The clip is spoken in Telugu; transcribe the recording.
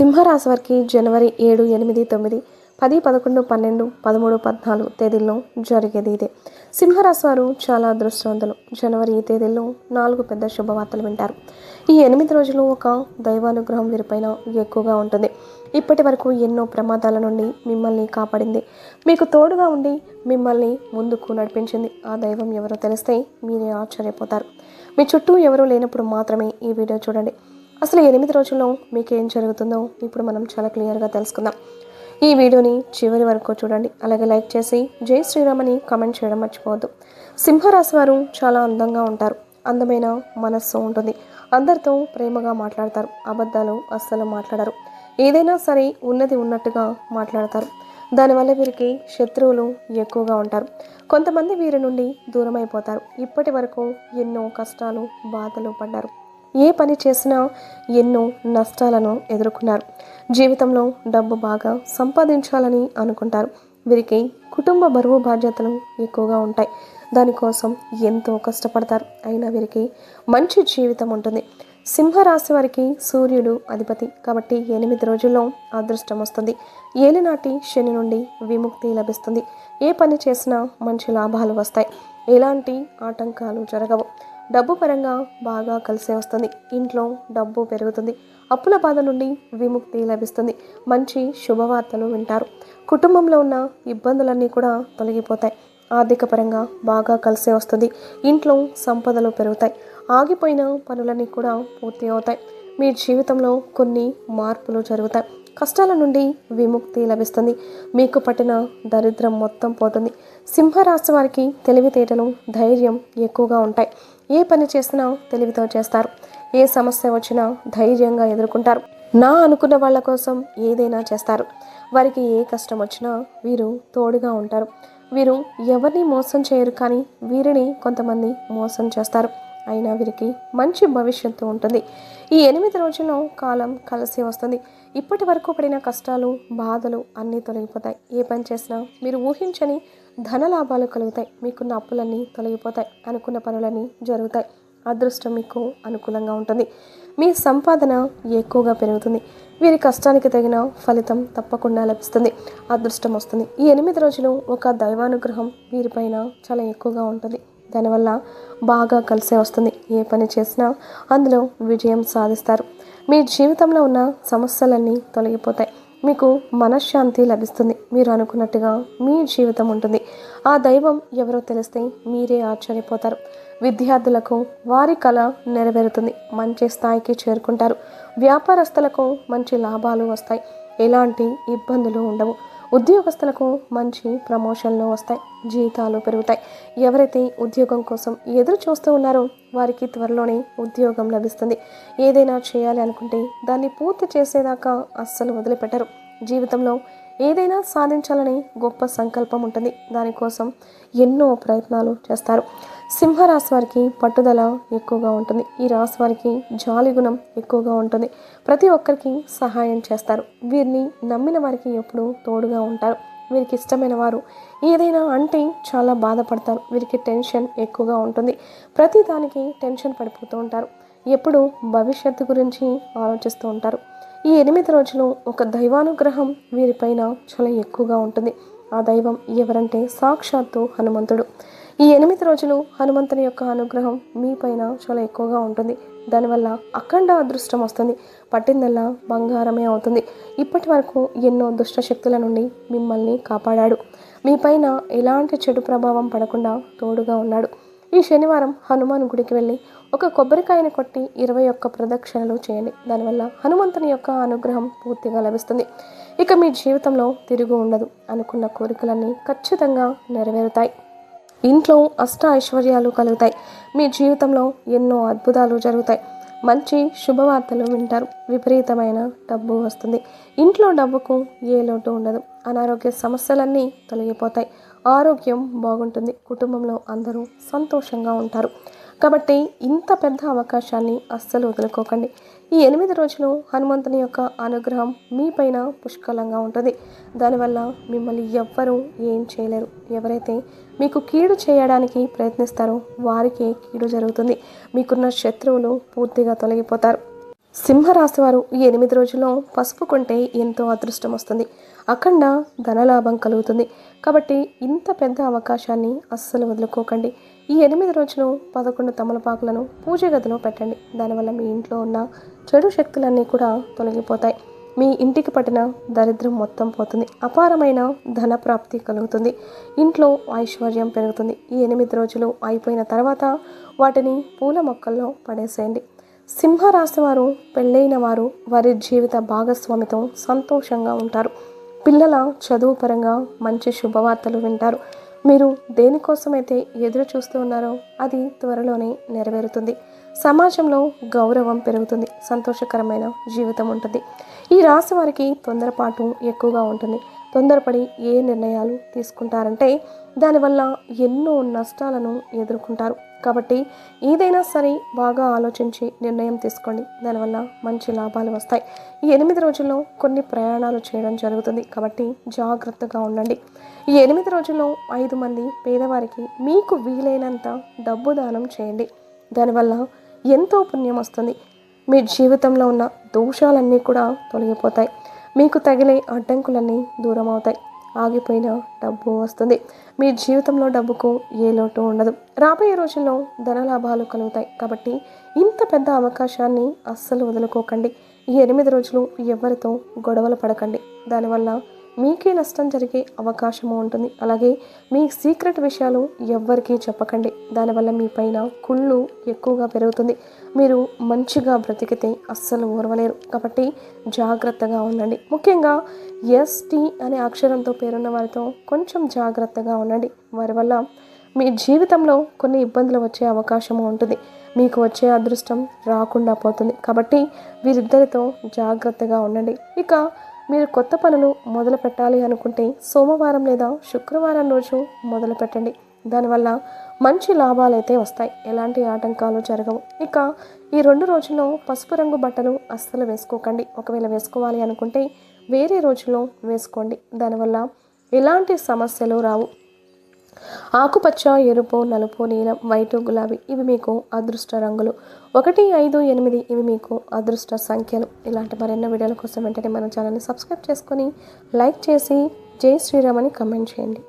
సింహరాశి వారికి జనవరి ఏడు ఎనిమిది తొమ్మిది పది పదకొండు పన్నెండు పదమూడు పద్నాలుగు తేదీల్లో జరిగేది ఇదే. సింహరాశి వారు చాలా అదృష్టవంతులు. జనవరి ఈ తేదీల్లో నాలుగు పెద్ద శుభవార్తలు వింటారు. ఈ ఎనిమిది రోజులు ఒక దైవానుగ్రహం వీరిపైన ఎక్కువగా ఉంటుంది. ఇప్పటి వరకు ఎన్నో ప్రమాదాల నుండి మిమ్మల్ని కాపాడింది. మీకు తోడుగా ఉండి మిమ్మల్ని ముందుకు నడిపించింది ఆ దైవం ఎవరో తెలిస్తే మీరే ఆశ్చర్యపోతారు. మీ చుట్టూ ఎవరూ లేనప్పుడు మాత్రమే ఈ వీడియో చూడండి. అసలు ఎనిమిది రోజుల్లో మీకు ఏం జరుగుతుందో ఇప్పుడు మనం చాలా క్లియర్గా తెలుసుకుందాం. ఈ వీడియోని చివరి వరకు చూడండి. అలాగే లైక్ చేసి జై శ్రీరామ్ అని కామెంట్ చేయడం మర్చిపోవద్దు. సింహరాశి వారు చాలా అందంగా ఉంటారు. అందమైన మనస్సు ఉంటుంది. అందరితో ప్రేమగా మాట్లాడతారు. అబద్ధాలు అస్సలు మాట్లాడరు. ఏదైనా సరే ఉన్నది ఉన్నట్టుగా మాట్లాడతారు. దానివల్ల వీరికి శత్రువులు ఎక్కువగా ఉంటారు. కొంతమంది వీరి నుండి దూరం అయిపోతారు ఇప్పటి వరకు ఎన్నో కష్టాలు బాధలు పడ్డారు. ఏ పని చేసినా ఎన్నో నష్టాలను ఎదుర్కొన్నారు. జీవితంలో డబ్బు బాగా సంపాదించాలని అనుకుంటారు. వీరికి కుటుంబ బరువు బాధ్యతలు ఎక్కువగా ఉంటాయి. దానికోసం ఎంతో కష్టపడతారు. అయినా వీరికి మంచి జీవితం ఉంటుంది. సింహరాశి వారికి సూర్యుడు అధిపతి. కాబట్టి ఎనిమిది రోజుల్లో అదృష్టం వస్తుంది. ఏలినాటి శని నుండి విముక్తి లభిస్తుంది. ఏ పని చేసినా మంచి లాభాలు వస్తాయి. ఎలాంటి ఆటంకాలు జరగవు. డబ్బు పరంగా బాగా కలిసి వస్తుంది. ఇంట్లో డబ్బు పెరుగుతుంది. అప్పుల బాధ నుండి విముక్తి లభిస్తుంది. మంచి శుభవార్తలు వింటారు. కుటుంబంలో ఉన్న ఇబ్బందులన్నీ కూడా తొలగిపోతాయి. ఆర్థిక పరంగా బాగా కలిసి వస్తుంది. ఇంట్లో సంపదలు పెరుగుతాయి. ఆగిపోయిన పనులన్నీ కూడా పూర్తి అవుతాయి. మీ జీవితంలో కొన్ని మార్పులు జరుగుతాయి. కష్టాల నుండి విముక్తి లభిస్తుంది. మీకు పట్టిన దరిద్రం మొత్తం పోతుంది. సింహరాశి వారికి తెలివితేటలు ధైర్యం ఎక్కువగా ఉంటాయి. ఏ పని చేసినా తెలివితో చేస్తారు. ఏ సమస్య వచ్చినా ధైర్యంగా ఎదుర్కొంటారు. నా అనుకున్న వాళ్ళ కోసం ఏదైనా చేస్తారు. వారికి ఏ కష్టం వచ్చినా వీరు తోడుగా ఉంటారు. వీరు ఎవరిని మోసం చేయరు కానీ వీరిని కొంతమంది మోసం చేస్తారు. అయినా వీరికి మంచి భవిష్యత్తు ఉంటుంది. ఈ ఎనిమిది రోజుల్లో కాలం కలిసి వస్తుంది. ఇప్పటి వరకు పడిన కష్టాలు బాధలు అన్నీ తొలగిపోతాయి. ఏ పని చేసినా మీరు ఊహించని ధన లాభాలు కలుగుతాయి. మీకున్న అప్పులన్నీ తొలగిపోతాయి. అనుకున్న పనులన్నీ జరుగుతాయి. అదృష్టం మీకు అనుకూలంగా ఉంటుంది. మీ సంపాదన ఎక్కువగా పెరుగుతుంది. వీరి కష్టానికి తగిన ఫలితం తప్పకుండా లభిస్తుంది. అదృష్టం వస్తుంది. ఈ ఎనిమిది రోజులు ఒక దైవానుగ్రహం వీరిపైన చాలా ఎక్కువగా ఉంటుంది. దానివల్ల బాగా కలిసే వస్తుంది. ఏ పని చేసినా అందులో విజయం సాధిస్తారు. మీ జీవితంలో ఉన్న సమస్యలన్నీ తొలగిపోతాయి. మీకు మనశ్శాంతి లభిస్తుంది. మీరు అనుకున్నట్టుగా మీ జీవితం ఉంటుంది. ఆ దైవం ఎవరో తెలిస్తే మీరే ఆశ్చర్యపోతారు. విద్యార్థులకు వారి కళ నెరవేరుతుంది. మంచి స్థాయికి చేరుకుంటారు. వ్యాపారస్తులకు మంచి లాభాలు వస్తాయి. ఎలాంటి ఇబ్బందులు ఉండవు. ఉద్యోగస్తులకు మంచి ప్రమోషన్లు వస్తాయి జీతాలు పెరుగుతాయి. ఎవరైతే ఉద్యోగం కోసం ఎదురు చూస్తూ ఉన్నారో వారికి త్వరలోనే ఉద్యోగం లభిస్తుంది. ఏదైనా చేయాలి అనుకుంటే దాన్ని పూర్తి చేసేదాకా అస్సలు వదిలిపెట్టరు. జీవితంలో ఏదైనా సాధించాలని గొప్ప సంకల్పం ఉంటుంది. దానికోసం ఎన్నో ప్రయత్నాలు చేస్తారు. సింహరాశి వారికి పట్టుదల ఎక్కువగా ఉంటుంది. ఈ రాశి వారికి జాలి గుణం ఎక్కువగా ఉంటుంది. ప్రతి ఒక్కరికి సహాయం చేస్తారు. వీరిని నమ్మిన వారికి ఎప్పుడూ తోడుగా ఉంటారు. వీరికి ఇష్టమైన వారు ఏదైనా అంటే చాలా బాధపడతారు. వీరికి టెన్షన్ ఎక్కువగా ఉంటుంది. ప్రతి దానికి టెన్షన్ పడిపోతూ ఉంటారు. ఎప్పుడు భవిష్యత్తు గురించి ఆలోచిస్తూ ఉంటారు. ఈ ఎనిమిది రోజులు ఒక దైవానుగ్రహం వీరిపైన చాలా ఎక్కువగా ఉంటుంది. ఆ దైవం ఎవరంటే సాక్షాత్తు హనుమంతుడు. ఈ ఎనిమిది రోజులు హనుమంతుని యొక్క అనుగ్రహం మీపైన చాలా ఎక్కువగా ఉంటుంది. దానివల్ల అఖండ అదృష్టం వస్తుంది. పట్టిందల్లా బంగారమే అవుతుంది. ఇప్పటి వరకు ఎన్నో దుష్ట శక్తుల నుండి మిమ్మల్ని కాపాడాడు. మీపైన ఎలాంటి చెడు ప్రభావం పడకుండా తోడుగా ఉన్నాడు. ఈ శనివారం హనుమాన్ గుడికి వెళ్ళి ఒక కొబ్బరికాయని కొట్టి ఇరవై ఒక్క ప్రదక్షిణలు చేయండి. దానివల్ల హనుమంతుని యొక్క అనుగ్రహం పూర్తిగా లభిస్తుంది. ఇక మీ జీవితంలో తిరుగు ఉండదు అనుకున్న కోరికలన్నీ ఖచ్చితంగా నెరవేరుతాయి. ఇంట్లో అష్ట ఐశ్వర్యాలు కలుగుతాయి. మీ జీవితంలో ఎన్నో అద్భుతాలు జరుగుతాయి. మంచి శుభవార్తలు వింటారు. విపరీతమైన డబ్బు వస్తుంది. ఇంట్లో డబ్బుకు ఏ లోటు ఉండదు. అనారోగ్య సమస్యలన్నీ తొలగిపోతాయి. ఆరోగ్యం బాగుంటుంది కుటుంబంలో అందరూ సంతోషంగా ఉంటారు. కాబట్టి ఇంత పెద్ద అవకాశాన్ని అస్సలు వదులుకోకండి. ఈ ఎనిమిది రోజులు హనుమంతుని యొక్క అనుగ్రహం మీపైన పుష్కలంగా ఉంటుంది. దానివల్ల మిమ్మల్ని ఎవ్వరూ ఏం చేయలేరు. ఎవరైతే మీకు కీడు చేయడానికి ప్రయత్నిస్తారో వారికి కీడు జరుగుతుంది. మీకున్న శత్రువులు పూర్తిగా తొలగిపోతారు. సింహరాశి వారు ఈ ఎనిమిది రోజుల్లో పసుపు కొంటే ఎంతో అదృష్టం వస్తుంది. అఖండ ధనలాభం కలుగుతుంది. కాబట్టి ఇంత పెద్ద అవకాశాన్ని అస్సలు వదులుకోకండి. ఈ ఎనిమిది రోజులు పదకొండు తమలపాకులను పూజ గదిలో పెట్టండి. దానివల్ల మీ ఇంట్లో ఉన్న చెడు శక్తులన్నీ కూడా తొలగిపోతాయి. మీ ఇంటికి పట్టిన దరిద్రం మొత్తం పోతుంది. అపారమైన ధన ప్రాప్తి కలుగుతుంది. ఇంట్లో ఐశ్వర్యం పెరుగుతుంది. ఈ ఎనిమిది రోజులు అయిపోయిన తర్వాత వాటిని పూల మొక్కల్లో పడేసేయండి. సింహరాశి వారు పెళ్ళైన వారు వారి జీవిత భాగస్వామితో సంతోషంగా ఉంటారు. పిల్లల చదువు పరంగా మంచి శుభవార్తలు వింటారు. మీరు దేనికోసమైతే ఎదురు చూస్తూ ఉన్నారో అది త్వరలోనే నెరవేరుతుంది. సమాజంలో గౌరవం పెరుగుతుంది. సంతోషకరమైన జీవితం ఉంటుంది. ఈ రాశి వారికి తొందరపాటు ఎక్కువగా ఉంటుంది. తొందరపడి ఏ నిర్ణయాలు తీసుకుంటారంటే దానివల్ల ఎన్నో నష్టాలను ఎదుర్కొంటారు. కాబట్టి ఏదైనా సరే బాగా ఆలోచించి నిర్ణయం తీసుకోండి. దానివల్ల మంచి లాభాలు వస్తాయి. ఈ ఎనిమిది రోజుల్లో కొన్ని ప్రయాణాలు చేయడం జరుగుతుంది. కాబట్టి జాగ్రత్తగా ఉండండి. ఈ ఎనిమిది రోజుల్లో ఐదు మంది పేదవారికి మీకు వీలైనంత డబ్బు దానం చేయండి. దానివల్ల ఎంతో పుణ్యం వస్తుంది. మీ జీవితంలో ఉన్న దోషాలన్నీ కూడా తొలగిపోతాయి. మీకు తగిలే అడ్డంకులన్నీ దూరం అవుతాయి ఆగిపోయిన డబ్బు వస్తుంది. మీ జీవితంలో డబ్బుకు ఏ లోటు ఉండదు. రాబోయే రోజుల్లో ధనలాభాలు కలుగుతాయి. కాబట్టి ఇంత పెద్ద అవకాశాన్ని అస్సలు వదులుకోకండి. ఈ ఎనిమిది రోజులు ఎవరితో గొడవలు పడకండి. దానివల్ల మీకే నష్టం జరిగే అవకాశము ఉంటుంది. అలాగే మీ సీక్రెట్ విషయాలు ఎవ్వరికీ చెప్పకండి. దానివల్ల మీ పైన కుళ్ళు ఎక్కువగా పెరుగుతుంది. మీరు మంచిగా బ్రతికితే అస్సలు ఓర్వలేరు. కాబట్టి జాగ్రత్తగా ఉండండి. ముఖ్యంగా ఎస్టీ అనే అక్షరంతో పేరున్న వారితో కొంచెం జాగ్రత్తగా ఉండండి. వారి వల్ల మీ జీవితంలో కొన్ని ఇబ్బందులు వచ్చే అవకాశము ఉంటుంది. మీకు వచ్చే అదృష్టం రాకుండా పోతుంది. కాబట్టి వీరిద్దరితో జాగ్రత్తగా ఉండండి. ఇక మీరు కొత్త పనులు మొదలు పెట్టాలి అనుకుంటే సోమవారం లేదా శుక్రవారం రోజు మొదలు పెట్టండి. దానివల్ల మంచి లాభాలు అయితే వస్తాయి. ఎలాంటి ఆటంకాలు జరగవు. ఇక ఈ రెండు రోజుల్లో పసుపు రంగు బట్టలు అస్సలు వేసుకోకండి. ఒకవేళ వేసుకోవాలి అనుకుంటే వేరే రోజుల్లో వేసుకోండి. దానివల్ల ఎలాంటి సమస్యలు రావు. ఆకుపచ్చ ఎరుపు నలుపు నీలం వైటు గులాబీ ఇవి మీకు అదృష్ట రంగులు. ఒకటి ఐదు ఎనిమిది ఇవి మీకు అదృష్ట సంఖ్యలు. ఇలాంటి మరెన్నో వీడియోల కోసం వెంటనే మన ఛానల్ని సబ్స్క్రైబ్ చేసుకొని లైక్ చేసి జై శ్రీరామ్ అని కమెంట్ చేయండి.